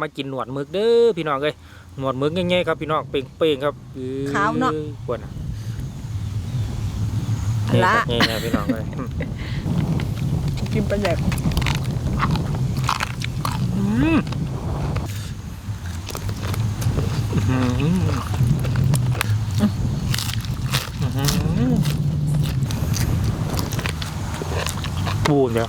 มากินหนวดหมึกเด้อพี่น้องเอ้ยหนวดหมึกง่ายๆครับพี่น้องเป่งๆครับอื้อขาวเนาะปวดน่ะละนี่ครับพี่น้องเอ้ยอืมกินปลาแดกอืมอื้อหืออื้อหือปูนเดียว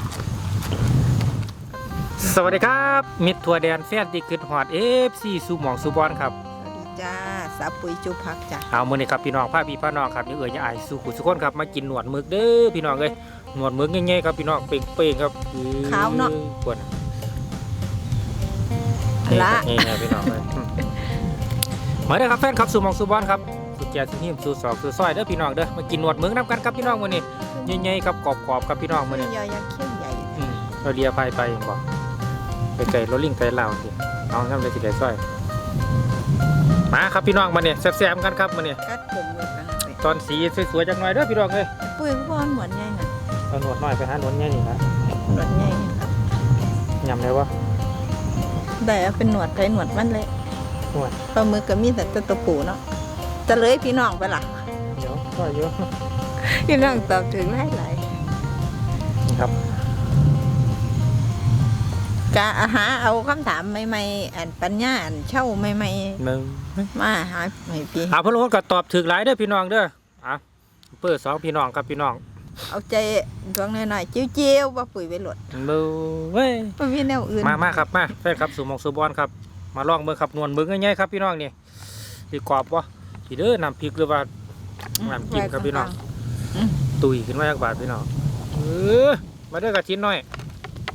สวัสดีครับ มิตรทัวร์แดนแฟนติขึ้นหอดเอฟซีสูหมองสูบอลครับสวัสดีจ้าสาปุ๋ยจุพักจ้ะเอามื้อนี้ครับพี่น้องพาพี่พาน้องครับอย่าเอ่ยอย่าอายสู่ขุสุคนครับมากินหนวดหมึกเด้อพี่น้องเอ้ยหนวดหมึกง่ายๆครับพี่น้องเป่งๆครับอื้อขาวเนาะปวดน่ะละนี่ครับพี่น้องเอ้ยอืมมาเด้อครับแฟนครับสู่หมองสูบอลครับสุดแก่สุดหิมสู่ศอกสู่ซอยเด้อพี่น้องเด้อมากินหนวดหมึกนํกันครับพี่น้องมื้อนี้ใหญ่ๆครับกรอบๆครับพี่น้องมื้อนี้ยอยักษ์เข้มใหญ่อืมเราเลียไปไปบอก ไปไก่รถลิงไก่เหล่าสิน้องทำได้สิได้ซอย มาครับพี่น้องมาเนี่ยแซ่บๆกันครับมาเนี่ยกัดผมเลยกันไปตอนสีสวยๆจังหน่อยเด้อพี่น้องเอ้ยปุ้ยพวกเหมือนไงน่ะเอาหนวดน้อยไปหาหนวดใหญ่นี่นะหนวดไงครับยำเลยวะได้เอาเป็นหนวดไทยหนวดมันเลยหนวดปลาหมึกก็มีแต่ตะปูเนาะจะเลยพี่น้องไปล่ะเดี๋ยวก็เยอะพี่น้องตอบถึงหลายหลาย กะอาหาเอาคำถามใหม่ๆอันปัญญาอันเช่าใหม่หนึ่งๆมาหาให้พี่อ่าพะโล้ก็ตอบถึกหลายเด้อพี่น้องเด้ออะเปิดสองพี่น้องครับพี่น้องเอาใจดวงหน่อยๆจิ้วๆว่าปุ๋ยไปหลดดูเว้ยบ่มีแนวอื่นมามาครับมาแฟนครับสู่หมองสู่บอลครับ มาลองเบิ่งครับหนวดเบิ่งง่ายๆครับพี่น้องนี่ดีกรอบวะพี่เด้อน้ำพริกหรือว่าน้ำจิ้มครับพี่น้องตุยขึ้นมาจากบาทพี่น้องเออมาเด้อกระชิ้นหน่อย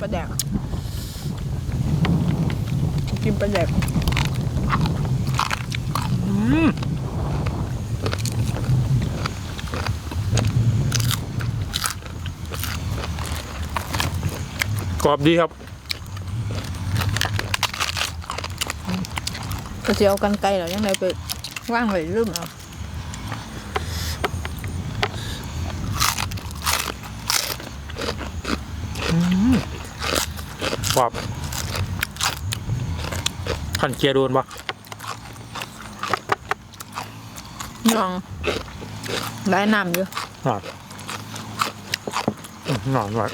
ปลาแดก กินปลาแดกอืมกรอบดีครับก็จะเอากันไกลเหรอยังไงไปว่างไว้ลืมเอากรอบ ขันเกียร์โดนปะลองได้น้ำอยู่หนอนอื้อหนอนหน่อย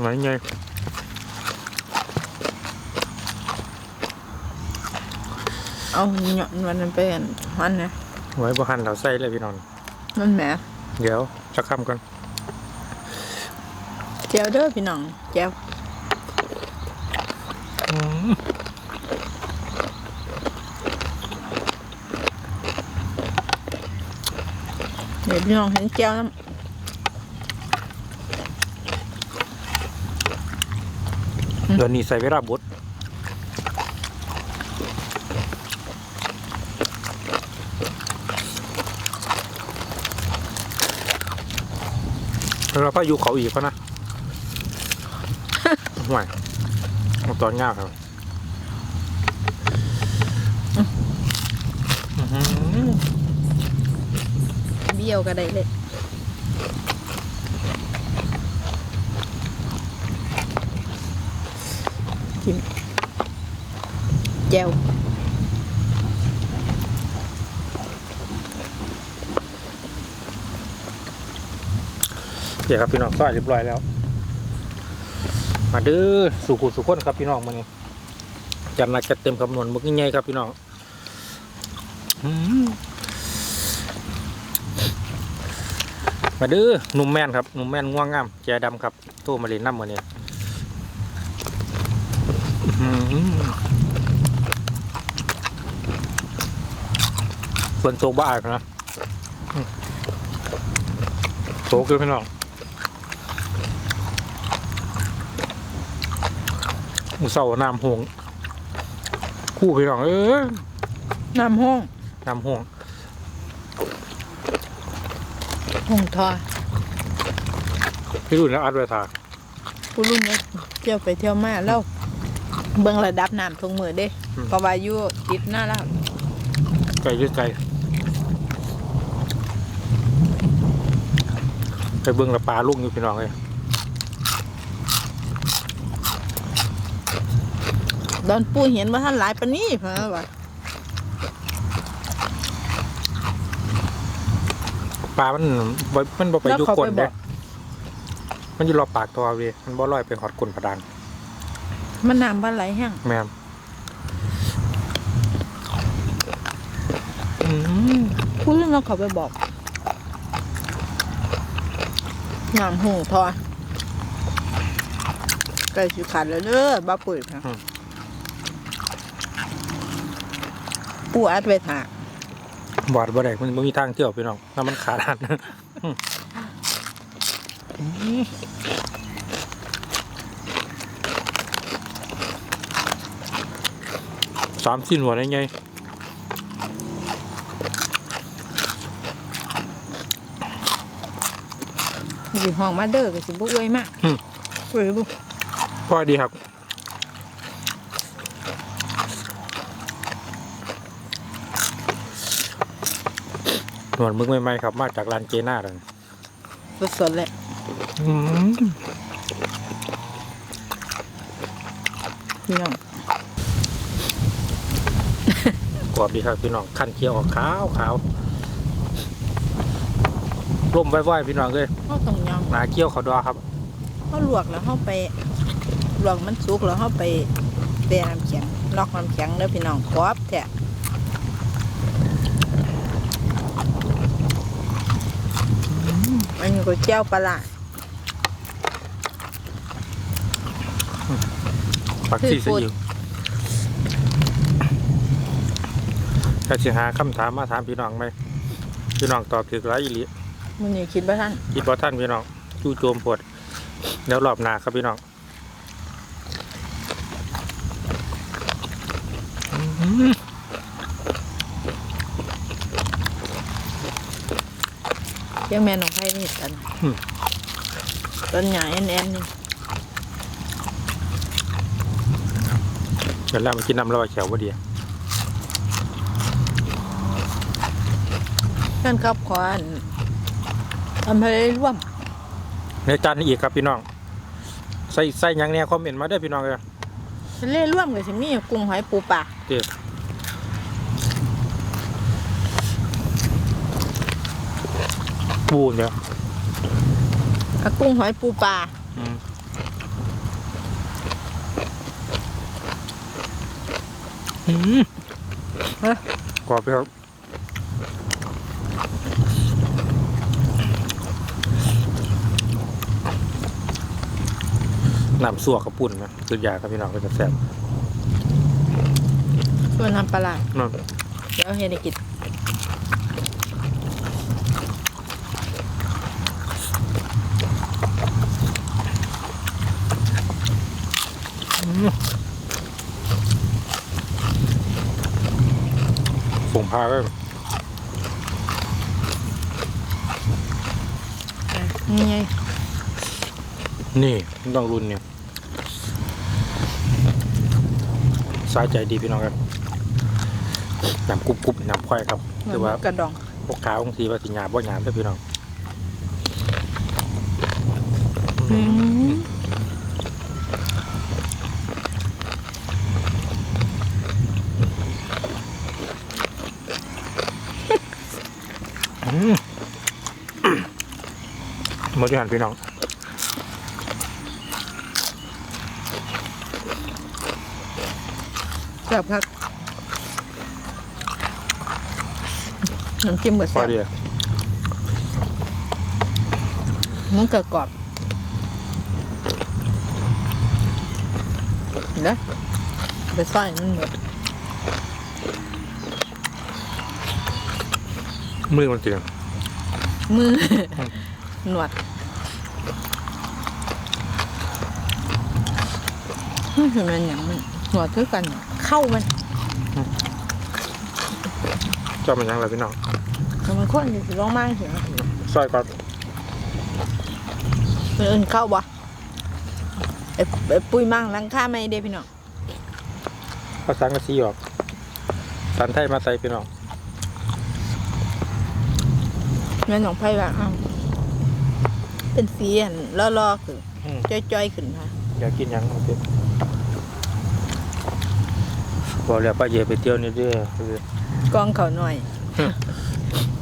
หน่อยไงเอาหย่อนวันนั้นไปอันมันนะไว้บ่หันเราใส่เลยพี่น้องมันแหมเดี๋ยวจะคำกันแจวเด้อพี่น้องแจวอืมเดี๋ยว พี่น้องเห็นแจวน้เดี๋ยวนี้ใส่เวลาบดแล้วเราก็อยู่เขาอีกก็นะห่วยเอาตอนยากครับอื้อหือำ เบี้ยวก็ได้เลยกินแจวเดี๋ยวครับพี่น้องซอยเรียบร้อยแล้ว มาเด้อสู่ขุสุขคนครับพี่น้องมานี่จัดหนักจัดเต็มคำนวณมึกง่ายๆครับพี่น้องอื้อหือ มาเด้อหนุ่มแม่นครับหนุ่มแม่นง่วงงามแจดำครับโทรมาเล่นน้ำมือนี้อื้อหือฝนตกบ้าอีกนะอื้อโตคือพี่น้องมือเสาน้ำหงคู่พี่น้องเอ้ยน้ำห้องน้ำหง ห้องทอพี่รุ่นแล้วอัดไว้ทาผู้รุ่นนี้เที่ยวไปเที่ยวมาแล้วเบิ่งระดับน้ำทงมือเด้เพราะว่าอยู่ติดหน้าแล้วไก่ยืดไก่ไปเบิ่งละปลาลุกอยู่พี่น้องเลยดอนปูเห็นว่าท่านหลายปานนี้เพราะว่า ปลามันบ่มันบ่ไปแล้วอยู่เขาก้นไปบเด้อกมันอยู่รอบปากตัวเวยมันบ่ลอยไปหอดก้นผดังมันน้ำบ้านไหลแห้งแม่นอืมพูดเรื่องเราเขาไปบอกน้ำหูทอไก่สิขาดแล้วเด้อบ้าปุ๋ยค่ะปูอัดไปถาก บอดบ่ได้มันบ่มีทางเที่ยวพี่น้องถ้ามันขาดหันสามสิ้นหัวได้ไงสิห้องมาเด้อก็สิบ่อวยมากอืมอวยบุพอดีครับ หนวดมึกใหม่ๆครับ มาจากร้านเจน่าเลยสดๆแหละอืมพี่น้องกรอบดีครับพี่น้องขั้นเคี้ยวออกขาวขาวร่มไว้ๆพี่น้องเลยเฮาต้องยองหนาเคี้ยวเขาดอครับเฮาลวกแล้วเฮาไปลวกมันสุกแล้วเฮาไปแช่น้ำแข็งนอกน้ำแข็งเด้อพี่น้องกรอบแท้ อันนี้ก็เจียวปลาร้าปักซี่คือซีพูดอิ๊วถ้าสิหาคำถามมาถามพี่น้องไหมพี่น้องตอบถูกหลายอีหลีมื้อนี้คิดว่าท่านคิดว่าท่านพี่น้องจู่โจมปวดแล้วรอบหน้าครับพี่น้องอื้อหือ เจี ยวแม่น้องไผนี่กันต้นใหญ่แอนๆนี่เดี๋ยวเรามากินน้ำแล้วว่าแขวว่าเดียวเพิ่นครับขออันอำเภอร่วมในจานนี้อีกครับพี่น้อง ใส่ใส่หยังเนี่ยคอมเมนต์มาเด้อพี่น้องเลยทะเลร่วมก็สิมีกุ้งหอยปูปลาเด็ด ปูนเนี่ยอะกุ้งหอยปูปลาอืมอืมฮะกรอบไปครับน้ำสั่วกระปุ่นนะสุดยอดครับพี่น้องก็จะแซ่บส่วนน้ำปลาร้านั่นเดี๋ยวเฮ็ดให้กิน พาก็นี่ไงนี่ต้องรุ่นเนี่ยสายใจดีพี่น้องครับน้ำกรุบกรุบน้ำควายครับเหมืหอรืนอว่ากระดองพวกขาวบางทีว่าสิหยาบบ่หยาบเด้อพี่น้อง อืม มดที่หันพี่น้องแบบพักน้ำจิ้มเบิดพอแซ่บดีมันกระกรอบเห็นไหมไปใส่มันหมดมือมันเสียงมือ หนวด มันคือมันอย่างมันหนวดคือกันเข้ามันชอบมันยังไงพี่น้องแต่มันข้นอยู่ร้องมากเสียงซอยก่อนมันเอินเข้าบ่ไอ้ไอ้ปุ้ยมั่งหลังค่าไม่ได้พี่น้องภาษากระซีออกสันไทยมาใส่พี่น้องแม่น้องไผ่ว่าอ้าวเป็นสีอันล่อๆขึ้นอืมจ้อยๆขึ้นค่ะอยากกินหยังโอเค บอกแล้วป้าเย่ไปเที่ยวนี่เด้อกองเขาหน่อย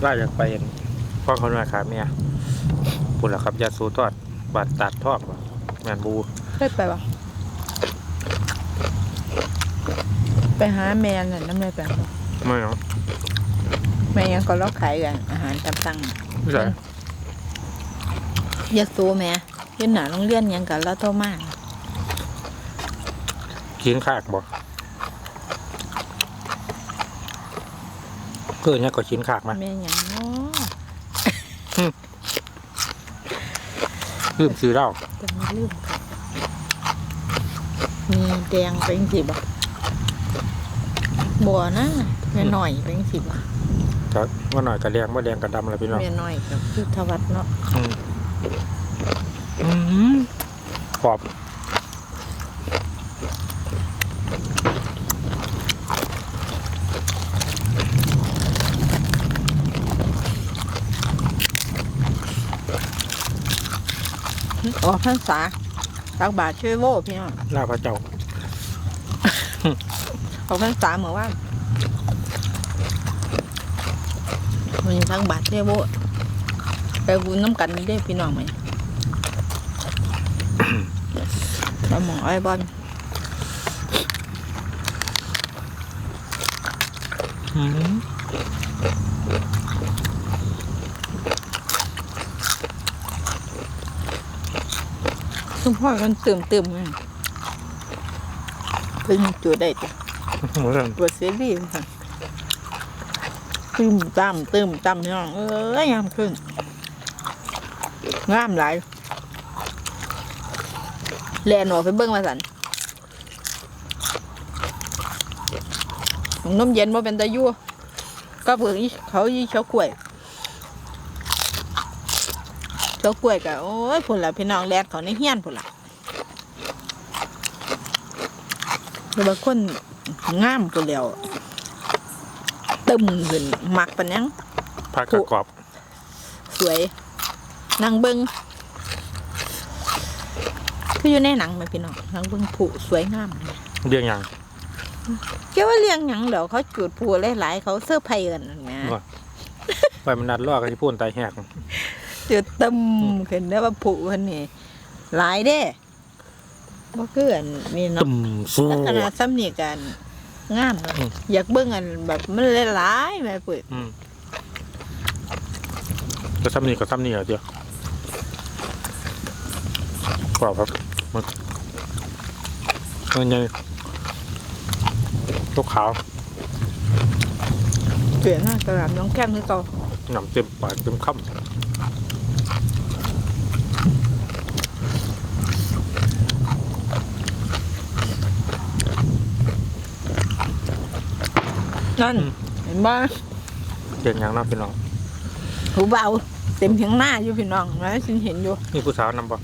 ล่าอยากไปเห็นพ่อเขาหน่อยขาเมียปุ่นละครับยาสูทอดบาดตัดทอดว่ะแมนบูเคยไปปะไปหาแม่น่ะน้ำเลยไปบ่ไม่เนาะแม่ยังก็ล็อกขายกันอาหารตามสั่งไม่ใช่ยาสูแม่ยืนหนาโรงเรียนหยังกันแล้วโตมากกินขากบ่เกิ ดเนี่ยก็ชิ้นขากมาแม่หยังเนาะลืมซื้อเหล้าจะไม่ลืมค่ะมีแดงเป็นสิบ่บัวนะแม่หน่อยเป็นสิบ่ก็ว่าหน่อยกระแดงว่าแดงกระดำอะไรพี่น้องแม่หน่อยกับพี่ทวัฒน์เนาะอืมอืมขอบ ออกพรรษาตักบาทช่วยโว้พี่น้องลาพระเจ้าออกพรรษาเหมือนว่ามีทั้งบาทช่วยโว้ไปบุญน้ำกันนี่ได้พี่น้องไหมปลาหมอไอ้บอลอืม ทุกพ่อกันเติมเติมเป็นจุดได้จ้ะเหมือนกันตัวเซรีส์ค่ะตึมตามตึมตามพี่น้องเอ้ยงามขึ้นงามหลายแลนออกไปเบิ้งมาสันของนมเย็นว่าเป็นตะยั่วก็เผื่ออีเขายี่เฉากล้วย เฉากล้วยกะโอ้ยพุ่นละพี่น้องแลนเขาในเฮียนพุ่นละแต่บางคนงามพุ่นแล้วตึมขึ้นมักปันยังผักกระกรอบ สวยนางเบิงคืออยู่ในหนังไหมพี่น้องนางเบิงผูสวยงามเรียงอย่างเกี่ยวว่าเลี้ยงหยังเดี๋ยวเขาจุดผูหลายๆเขาเสื้อร์ไผ่กันนั่นนะว่าไปมันนัดลอกกันที่พูนตายแหก จุดตึมขึ้นได้ว่าผูคนนี่หลายเด้บ่คืออันนี่ตึเนาะมสู้ขนาดซ้ำนี่กันงามเนาะอืม อยากเบิ่งอันแบบมันหลายๆแม่ปุ้ยอืมก็ซ้ำนี่ก็ซ้ำนี่เหรอเดียวกรอบครับมันมันยังลูกขาวเจ๋งมากกระหล่ำน้องแก้มคือเก่าหนำเต็มปากเต็มค นั่น เห็นบ่ำเรียงอย่างเน้พี่น้องหูเบาเต็มเพียงหน้าอยู่พี่น้องนะฉันเห็นอยู่นี่ผู้สาวนำบ่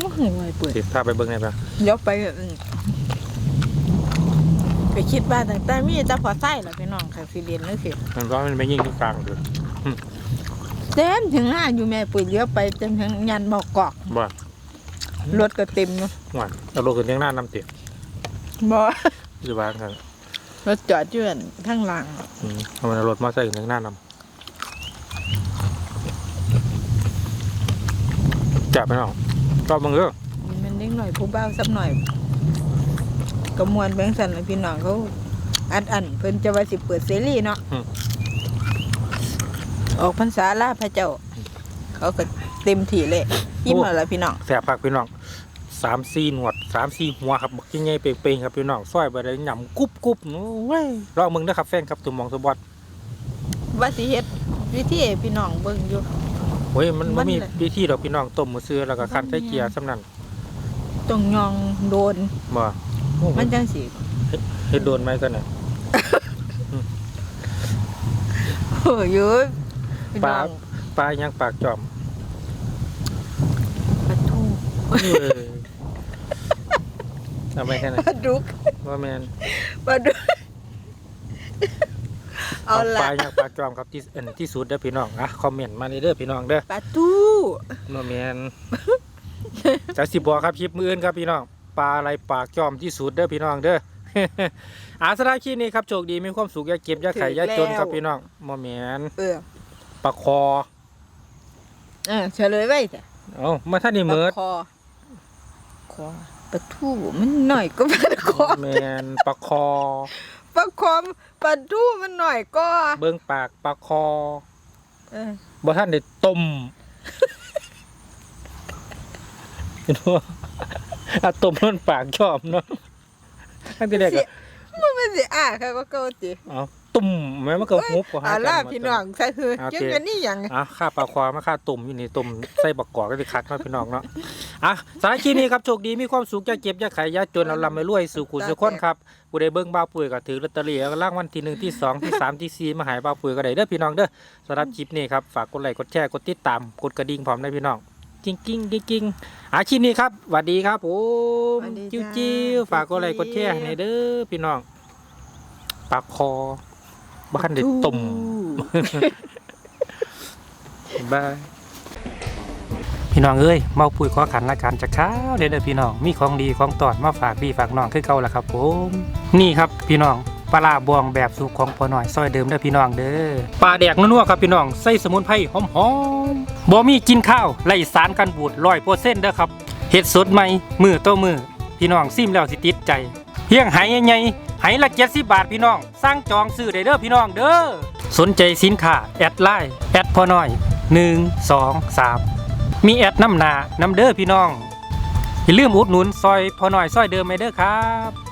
ว่าหัวเปิด สิถ้าไปเบิ่งได้ปะเดี๋ยวไปอืมไปคิดว่าแต่แต่มีแต่พอไส้เหรอพี่น้องค่ะสิเรียนนึกสิมันก็มันไม่ยิ่งที่กลางเลยเต็มถึงหน้าอยู่แม่ปุ๋ยเลี้ยวไปเต็มถึงยันบอกกอกบ่รถก็เต็มเนาะหวานเอาโลขึ้นเรียงหน้านำเตี๋ยบ่หรือวางกัน รถจอดอยู่อั่นข้างหลังอืมเอามันเอารถมาใส่ขึ้นเรียงหน้านำจับไปน้องก็มึงเด้อมันเล็กหน่อยผู้เบาสักหน่อยกระมวลแบงสันเลยพี่น้องเขาอัดอันเพิ่นจะว่าสิเปิดเสรีเนาะออกพรรษาลาพระเจ้า เขาก็เต็มที่เลยยิ้มแล้วล่ะพี่น้องแสบปากพี่น้อง สามสี่หนวดสามสี่หัวครับบักยิ่งใหญ่เป่งๆครับพี่น้องซอยไปได้หย่ำกรุบกรุบโอ้ยรอมึงเด้อครับแฟนครับตุ่มมองสมบอดว่าสิเฮ็ดวิธีให้พี่น้องเบิ่งอยู่ โอ้ยมันมัมันนมีเลยวิธีดอกพี่น้องต้มมือซื้อแล้วก็คั้นใส่เกียร์สำนันต้องยองโดน บ่โอ้มันจังสิเฮ็ดโดนไหมกันน่ะโอ้ยเยอะพี่ปลาน้องปลายังปากจอมปลาทูเออ ทำไมแค่นั้ปนลาดุกว่าแมนปลาดุกเอาปละลายังปากจอมครับที่อันที่สุดเด้อพี่น้องอะคอมเมนต์มาเด้อพี่น้องเด้อปลาทูว่าแมนจะสิบอกครับคลิปมืออื่นครับพี่น้องปลาอะไรปากจอมที่สุดเด้อพี่น้องเด้ออาสราคีนี้ครับโชคดีมีความสุขอย่าเก็บอย่าไข่อย่าจนครับพี่น้องมอแมนเออปลาคอเออเฉลยไว้จ้ะเอ้ามาท่านนี่เมิดคอคอ ปลาทูมันหน่อยก็ปลาคอแมนปลาคอปลาคอมปลาทูมันหน่อยก็ เบิ้งปากปลาคอเออบ่ท่านได้ต้มเห็นบ่อะต้มมันปากชอบเนาะอันที่แรกสิอะมันไม่สิอะค่ะก็เกาติเอา ตุ่มแม่มันก็ฮุบกว่าหาอ่ากันล่ามาพี่น้องใช่คือโอเคจังกันนี่หยังอะข้าปลาความาข้าตุ่มอยู่นี่ตุ่มใส่บักกอกก็สิคักเนาะพี่น้องเนาะอะสารคลิปนี้ครับโชคดีมีความสุขอย่าเจ็บอย่าไข้อย่าจนเอาลำไปรวยสู่ขุนสุขคนครับผู้ใดเบิ่งบ้าวปุ๋ยก็ถือลอตเตอรี่แล้วก็รางวัลที่หนึ่งที่สองที่สามที่สี่มาใหายบ้าวปุ๋ยก็ได้เด้อพี่น้องเด้อสำหรับคลิปนี้ครับฝากกดไลค์กดแชร์กดติดตามกดกระดิ่งพร้อมได้พี่น้องกิ้งกิ้งกิ้งกิ้งอาคลิปนี้ครับสวัสดีครับผมจิ้วจิ้วฝากกดไลค์กดแชร์ให้เด้อพี่น้องปากคอ บ้านเด็ดตุ่มบายพี่น้องเอ้ยเมาปุ๋ยขอขันละกันจะข้าวเด้อเด้อพี่น้องมีของดีของตอดมาฝากพี่ฝากน้องคือเก่าละครับผมนี่ครับพี่น้องปลาบวงแบบสูตรของพอหน่อยซอยเดิมเด้อพี่น้องเด้อปลาแดกนัวๆครับพี่น้องใส่สมุนไพรหอมๆบ่มีกินข้าวไล่สารกันบูดร้อยเปอร์เซ็นต์เด้อครับเฮ็ดสดใหม่มือต่อมือพี่น้องซิมแล้วสิติดใจเพียงไหใหญ่ ไหละเจ็ดสิบบาทพี่น้อง สร้างจองซื้อได้เด้อพี่น้องเด้อ สนใจสินค้าแอดไลน์แอดพอน้อย1 2 3มีแอดน้ำหนาน้ำเด้อพี่น้อง อย่าลืมอุดหนุนซอยพอน้อยซอยเดิมไมเด้อครับ